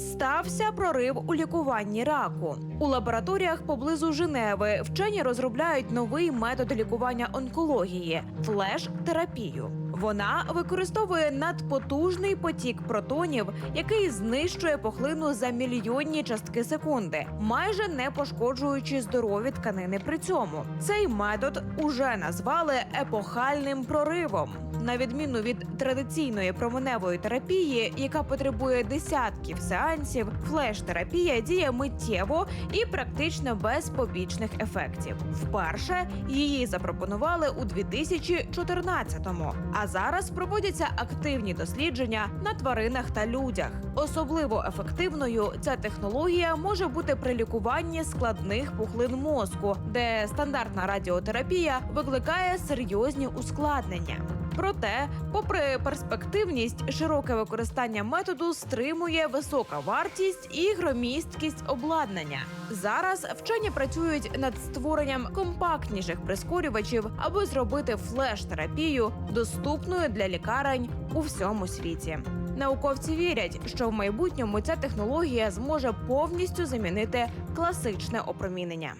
стався прорив у лікуванні раку. У лабораторіях поблизу Женеви вчені розробляють новий метод лікування онкології флеш-терапію. Вона використовує надпотужний потік протонів, який знищує пухлину за мільйонні частки секунди, майже не пошкоджуючи здорові тканини при цьому. Цей метод уже назвали епохальним проривом. На відміну від традиційної променевої терапії, яка потребує десятків сеансів, флеш-терапія діє миттєво і практично без побічних ефектів. Вперше її запропонували у 2014-му, а зараз проводяться активні дослідження на тваринах та людях. Особливо ефективною ця технологія може бути при лікуванні складних пухлин мозку, де стандартна радіотерапія викликає серйозні ускладнення. Проте, попри перспективність, широке використання методу стримує висока вартість і громісткість обладнання. Зараз вчені працюють над створенням компактніших прискорювачів, аби зробити флеш-терапію доступною для лікарень у всьому світі. Науковці вірять, що в майбутньому ця технологія зможе повністю замінити класичне опромінення.